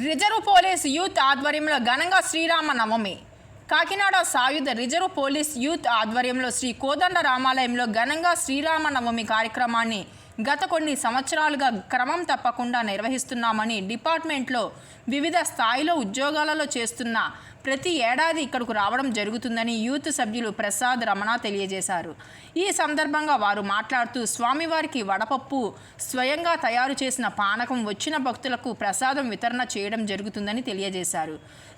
Reserve police youth ఆధ్వర్యంలో ఘనంగా శ్రీరామ నవమి కాకినాడ సాయుధ రిజర్వ్ పోలీస్ యూత్ ఆధ్వర్యంలో శ్రీ కోదండ రామాలయంలో ఘనంగా శ్రీరామ నవమి కార్యక్రమాన్ని గత కొన్ని సంవత్సరాలుగా క్రమం తప్పకుండా నిర్వహిస్తున్నామని డిపార్ట్మెంట్లో వివిధ స్థాయిలో ఉద్యోగాలలో చేస్తున్న ప్రతి ఏడాది ఇక్కడకు రావడం జరుగుతుందని యూత్ సభ్యులు ప్రసాద్ రమణ తెలియజేశారు. ఈ సందర్భంగా వారు మాట్లాడుతూ స్వామివారికి వడపప్పు స్వయంగా తయారు చేసిన పానకం వచ్చిన భక్తులకు ప్రసాదం వితరణ చేయడం జరుగుతుందని తెలియజేశారు.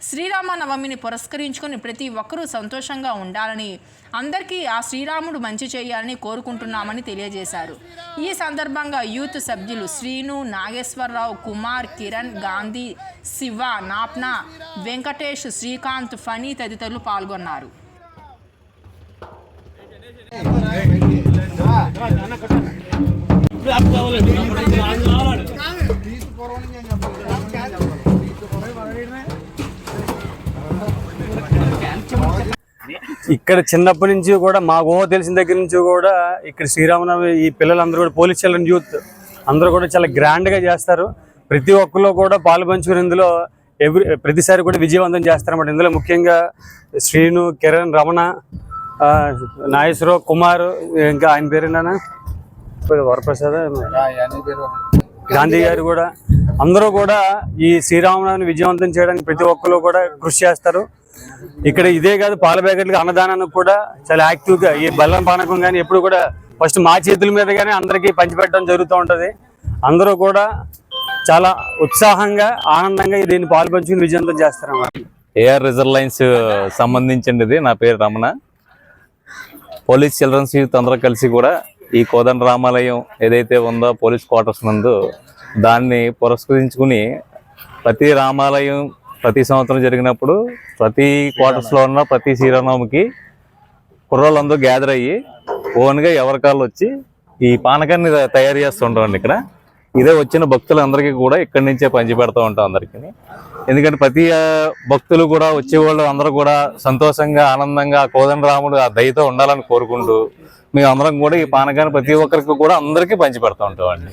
శ్రీరామనవమిని పురస్కరించుకొని ప్రతి ఒక్కరూ సంతోషంగా ఉండాలని అందరికీ ఆ శ్రీరాముడు మంచి చేయాలని కోరుకుంటున్నామని తెలియజేశారు. ఈ సందర్భంగా యూత్ సభ్యులు శ్రీను నాగేశ్వరరావు కుమార్ కిరణ్ గాంధీ శివ నాప్నా వెంకటేష్ శ్రీకాంత్ ఫణి తదితరులు పాల్గొన్నారు. ఇక్కడ చిన్నప్పటి నుంచి కూడా మా ఊహ తెలిసిన దగ్గర నుంచి కూడా ఇక్కడ శ్రీరామనవమి ఈ పిల్లలందరూ కూడా పోలీస్ చిల్డ్రన్ యూత్ అందరూ కూడా చాలా గ్రాండ్గా చేస్తారు. ప్రతి ఒక్కరు కూడా పాలు పంచుకుని ఇందులో ఎవ్రీ ప్రతిసారి కూడా విజయవంతం చేస్తారన్నమాట. ఇందులో ముఖ్యంగా శ్రీను కిరణ్ రమణ నాగేశ్వరరావు కుమార్ ఇంకా ఆయన పేరేనా వరప్రసాద్ గాంధీ గారు కూడా అందరూ కూడా ఈ శ్రీరామనవమిని విజయవంతం చేయడానికి ప్రతి ఒక్కరు కూడా కృషి చేస్తారు. ఇక్కడ ఇదే కాదు పాల ప్యాకెట్లు అన్నదానానికి కూడా చాలా యాక్టివ్గా ఈ బెల్లం పానకం కానీ ఎప్పుడు కూడా ఫస్ట్ మా చేతుల మీద కానీ అందరికీ పంచిపెట్టడం జరుగుతూ ఉంటుంది. అందరూ కూడా చాలా ఉత్సాహంగా ఆనందంగా దీన్ని పాలు పంచుకుని చేస్తారన్నమాట. ఏఆర్ రిజర్వ్ లైన్స్ సంబంధించింది నా పేరు రమణ. పోలీస్ చిల్డ్రన్స్ యూత్ అందరూ కలిసి కూడా ఈ కోదండ రామాలయం ఏదైతే ఉందో పోలీస్ క్వార్టర్స్ నందు దాన్ని పురస్కరించుకుని ప్రతి రామాలయం ప్రతి సంవత్సరం జరిగినప్పుడు ప్రతి క్వార్టర్స్లో ఉన్న ప్రతి శ్రీరామనవమికి కుర్రోళ్ళందరూ గ్యాదర్ అయ్యి ఓన్గా ఎవరికాళ్ళు వచ్చి ఈ పానకాన్ని తయారు చేస్తుంటామండి ఇక్కడ. ఇదే వచ్చిన భక్తులందరికీ కూడా ఇక్కడి నుంచే పంచి పెడతా ఉంటాం అందరికీ. ఎందుకంటే ప్రతి భక్తులు కూడా వచ్చేవాళ్ళు అందరూ కూడా సంతోషంగా ఆనందంగా కోదండ రాముడు ఆ దయతో ఉండాలని కోరుకుంటూ మేము అందరం కూడా ఈ పానకాన్ని ప్రతి ఒక్కరికి కూడా అందరికీ పంచి పెడతా ఉంటామండి.